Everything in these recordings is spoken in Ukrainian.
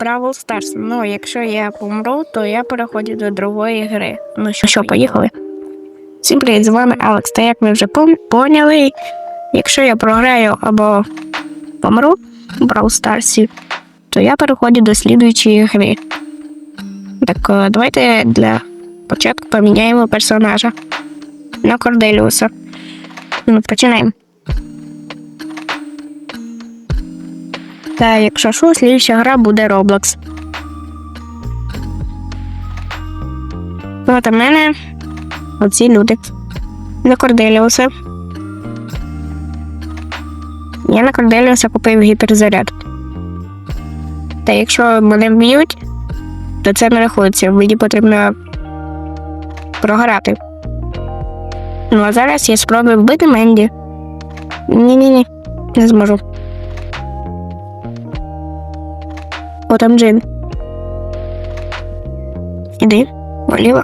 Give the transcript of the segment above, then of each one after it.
Бравл Старс. Ну, якщо я помру, то я переходжу до другої гри. Ну що, що, поїхали? Всім привіт, з вами Алекс. Та як ви вже поняли, якщо я програю або помру в Бравл Старсі, то я переходжу до слідуючої гри. Так, е, давайте для початку поміняємо персонажа на Корделіуса. Ну, починаємо. Та якщо що, слідча гра буде Roblox. От у мене оці люди. На Корделіуса. Я на Корделіуса купив гіперзаряд. Та якщо мене вб'ють, то це не рахується. Мені потрібно програти. Ну а зараз я спробую вбити Менді. Ні-ні-ні, не зможу. О, там Джин. Іди, вліво.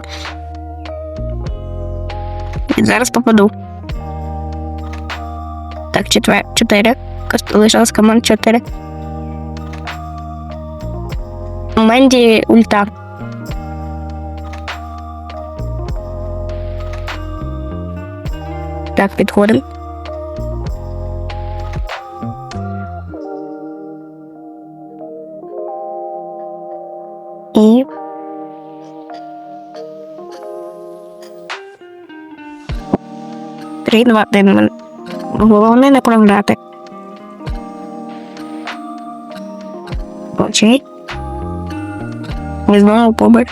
І зараз попаду. Так, четвер, чотири. Лишилось команд чотири. У Менді ульта. Так, підходимо. Два, один. Головне не програти. Окей. Візьмемо побер.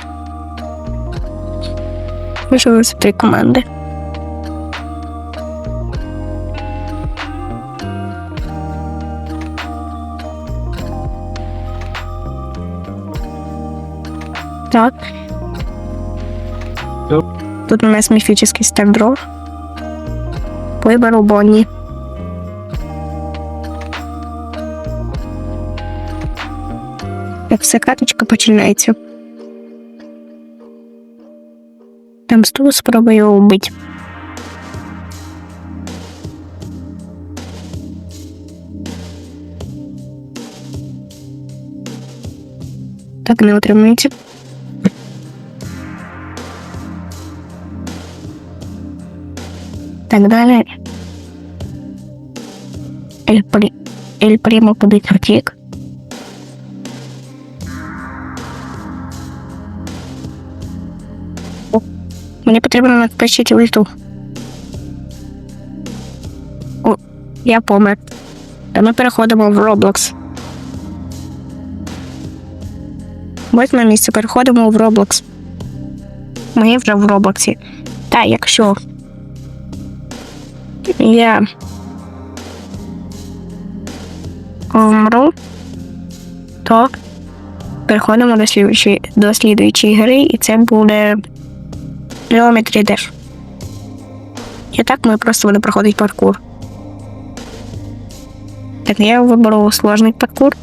Лишилося три команди. Так. Тут у нас міфічний стендроф. Вибору Бонні. Як все каточка починається. Там стул спробую убити. Так не отримується. Так далі. Ель, При... Ель Примо кудись втік. Мені потрібно надпишити ульту. О, я помер. Та ми переходимо в Roblox. Восьме місце переходимо в Roblox. Ми вже в Роблоксі. Та якщо я вмру, то переходимо до слідуючої, до слідуючої гри, і це буде Geometry Dash. І так ми просто будемо проходити паркур. Так, я виберу сложний паркур.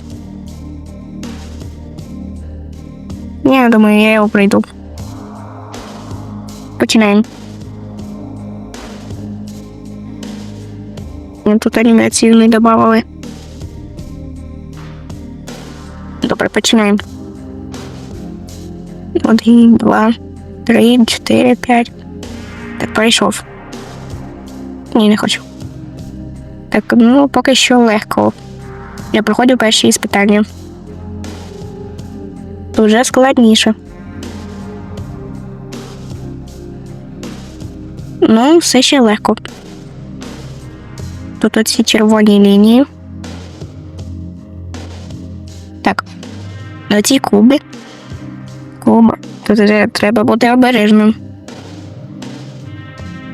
Я думаю, я його пройду. Починаємо. Тут анімацію не додавали. Добре, починаємо. Один, два, три, чотири, п'ять. Так, пройшов. Ні, не хочу. Так, ну поки що легко. Я проходив перші іспитання. Вже складніше. Ну, все ще легко. Тут оці червоні лінії. Так. Оці куби. Куби. Тут вже треба бути обережним.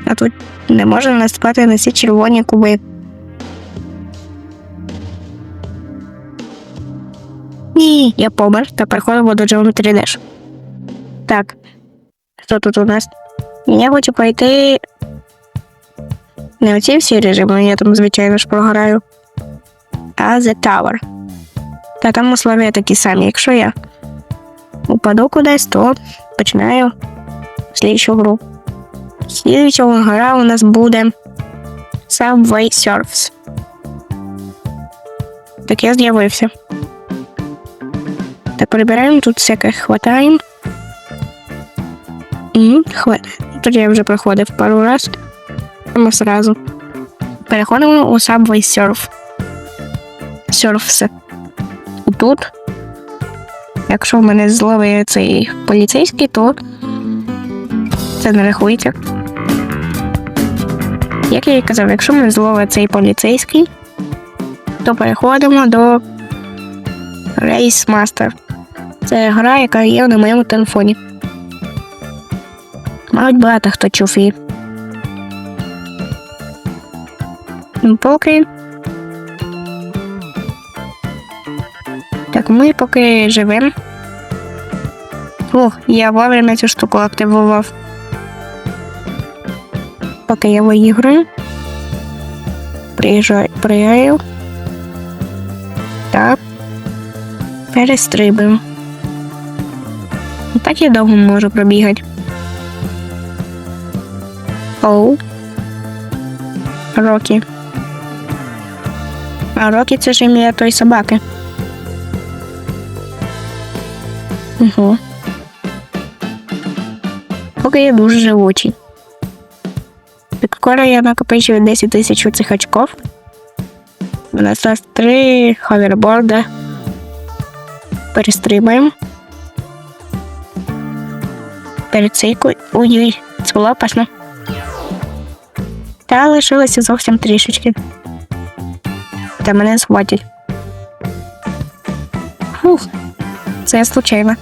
А тут не можна наступати на ці червоні куби. Ні, я помер та переходимо до Geometry Dash. Так. Що тут у нас? Я хочу пройти не оці всі режими, я там, звичайно ж, програю. А The Tower. Та там условия такі самі. Якщо я упаду кудись, то починаю слідчу гру. Слідча гра у нас буде Subway Surfs. Так я з'явився. прибираємо, тут всяких хватаємо. Хватає. Тут я вже проходив пару раз. Ми сразу. Переходимо у Subway Surf. Surf. І тут, якщо в мене зловить цей поліцейський, то це не рахується. Як я і казав, якщо мене зловить цей поліцейський, то переходимо до Race Master. Це гра, яка є на моєму телефоні. Мабуть, багато хто чув її. Поки. Так, ми поки живемо. О, я вовремя цю штуку активував. Поки я виіграю. Приїжджаю, приїжджаю. Так. Перестрибуємо. Так я довго можу пробігати. Оу. Рокі. А Рокі це ж ім'я той собаки. Угу. Поки я дуже живучий. Скоро я накопичую 10 тисяч цих очков. У нас зараз три ховерборда. Перестрибаємо. Перецейку. Ой-ой, це було опасно. Та лишилося зовсім трішечки. Та мене схватять. Фух, це случайно.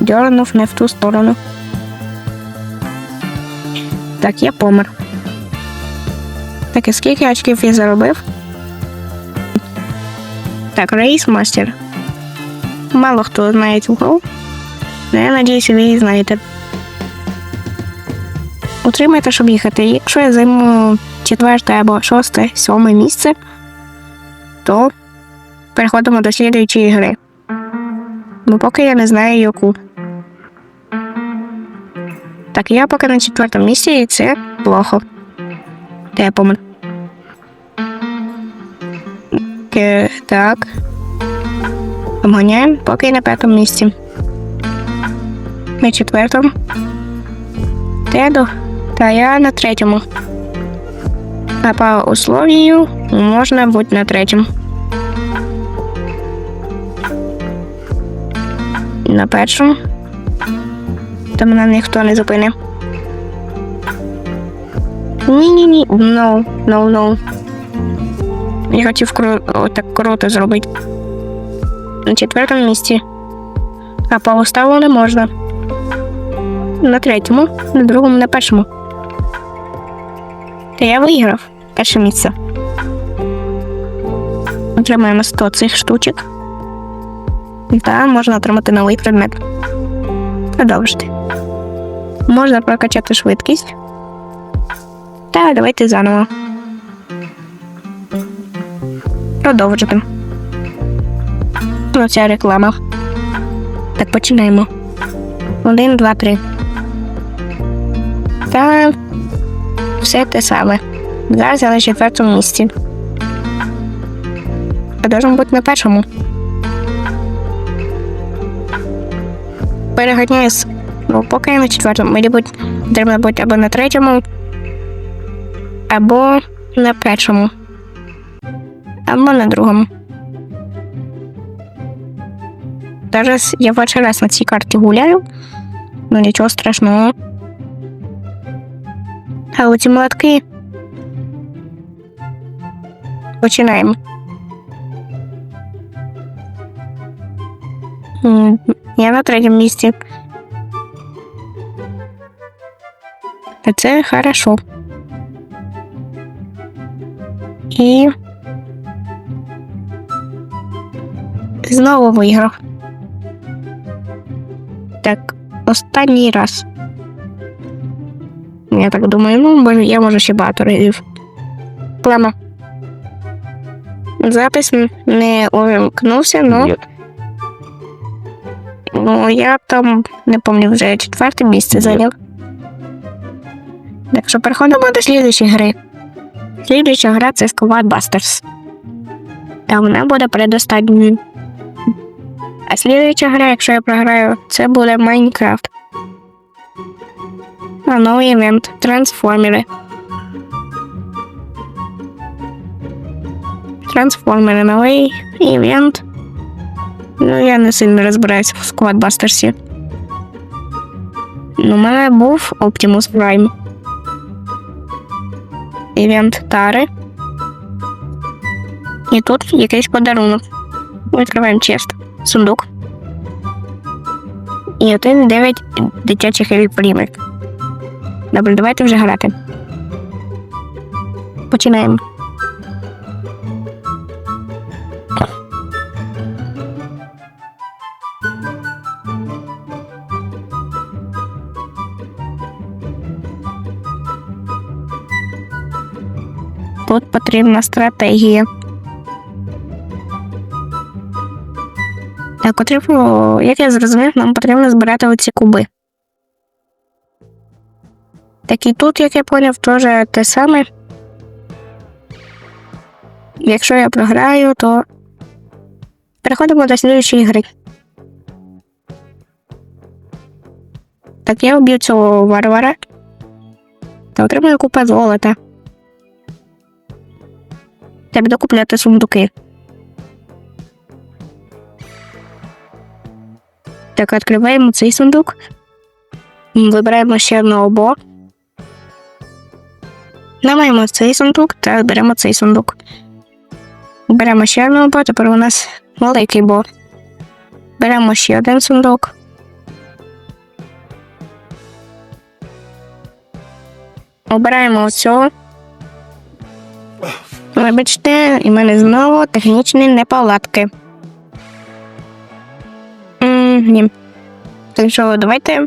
Дьорнув не в ту сторону. Так, я помер. Так, і скільки очків я заробив? Так, Рейс Мастер. Мало хто знає цю гру. але я надіюсь, ви її знаєте. Утримайте, щоб їхати. Якщо я займу четверте або шосте, сьоме місце, то переходимо до слідуючої гри. Бо поки я не знаю яку. Так, я поки на четвертому місці, і це плохо. Помер. Е, Так. Обганяємо, поки на п'ятому місці. На четвертому. Теду. Та я на третьому. А по условію можна бути на третьому. На першому. Та мене ніхто не зупинив. Ні-ні-ні. No, no, no. Я хотів кру... так круто зробити. На четвертому місці. А по уставу не можна. На третьому, на другому, на першому. Та я виграв перше місце. Отримаємо 100 цих штучок. Та можна отримати новий предмет. Продовжити. Можна прокачати швидкість. Та давайте заново. Продовжити. Оця реклама. Так, починаємо. Один, два, три. Та все те саме. Зараз я на четвертому місці. Я должен бути на першому. Переганяю з. Ну, поки я на четвертому. Мені будь... треба бути або на третьому, або на першому. Або на другому. Зараз я перший раз на цій карті гуляю. Ну нічого страшного. А оці молотки. Починаємо. Я на третьому місці. Це хорошо. І знову виграв. Так, останній раз. Я так думаю, ну, я можу ще багато разів. Плема. Запис не увімкнувся, ну. Нет. Ну, я там не пам'ятаю вже четверте місце зайняв. Так що переходимо до слідуючої гри. Слідуюча гра це Squad Busters. Та вона буде передостатньою. А слідуюча гра, якщо я програю, це буде Майнкрафт. А новий івент Трансформери. Трансформери, новий івент. Ну, я не сильно розбираюся в сквадбастерсі. Ну, у мене був Optimus Prime. Івент Тари. І тут якийсь подарунок. Відкриваємо чест. Сундук. І один дев'ять дитячих еліпрімик. Добре, давайте вже грати. Починаємо. Потрібна стратегія. Так, потрібно, як я зрозумів, нам потрібно збирати оці куби. Так і тут, як я поняв, теж те саме. Якщо я програю, то переходимо до слідчої гри. Так, я вб'ю цього варвара та отримую купа золота. Я буду купляти сундуки. Так, відкриваємо цей сундук. Вибираємо ще одного бо. Ламаємо цей сундук та беремо цей сундук. Беремо ще одного бо, тепер у нас великий бо. Беремо ще один сундук. Обираємо оцього. Вибачте, і мене знову технічні неполадки. Ні. Так що давайте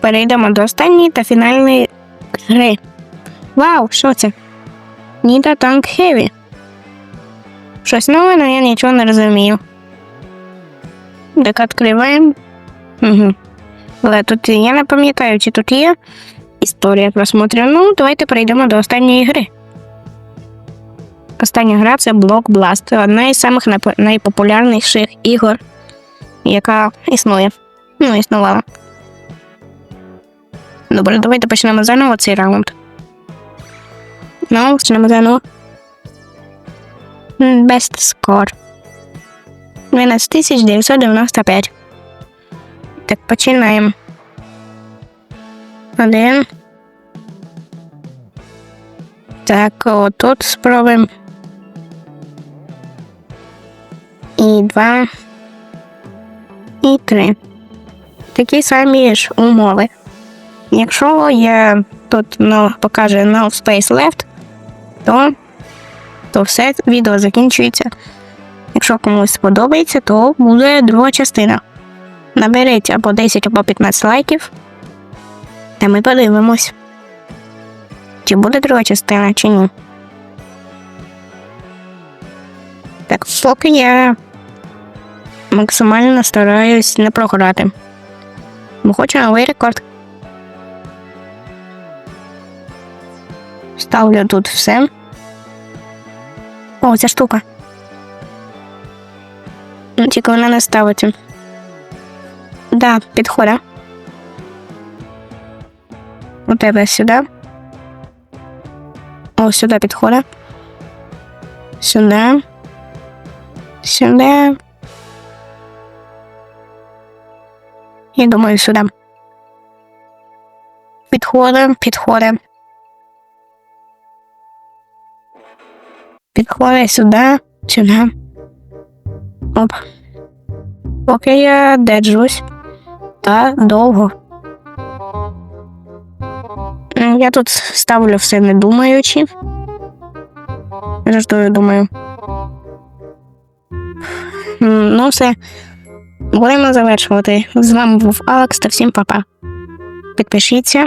перейдемо до останньої та фінальної гри. Вау, що це? Ніда Танк Хеві. Щось нове, але я нічого не розумію. Так відкриваємо. Угу. Але тут я не пам'ятаю, чи тут є історія просмотрів. Ну, давайте перейдемо до останньої гри. Остання гра це Block Blast, одна із самих найпопулярніших ігор, яка існує. Ну, існувала. Добре, давайте почнемо заново цей раунд. Ну, почнемо заново. Best score. 12995. Так, починаємо. Один. Так, отут спробуємо. Два. І три. Такі самі ж умови. Якщо є тут no, покаже no space left, то, то все відео закінчується. Якщо комусь сподобається, то буде друга частина. Наберіть або 10, або 15 лайків. Та ми подивимось, чи буде друга частина, чи ні. Так, поки я максимально стараюсь не програти. Бо хочу новий рекорд. Ставлю тут все. О, ця штука. Ну, Тільки вона не ставиться. Да, підхода. У тебе сюди. О, сюди підхода. Сюди. Сюди. І думаю, сюди. Підходимо, підходимо. Підходить сюди, сюди. Оп. Поки я держусь. Та довго. Я тут ставлю все не думаючи. Жартую, думаю. Ну, все. Будемо завершувати. З вами був Алекс та всім па-па. Підпишіться,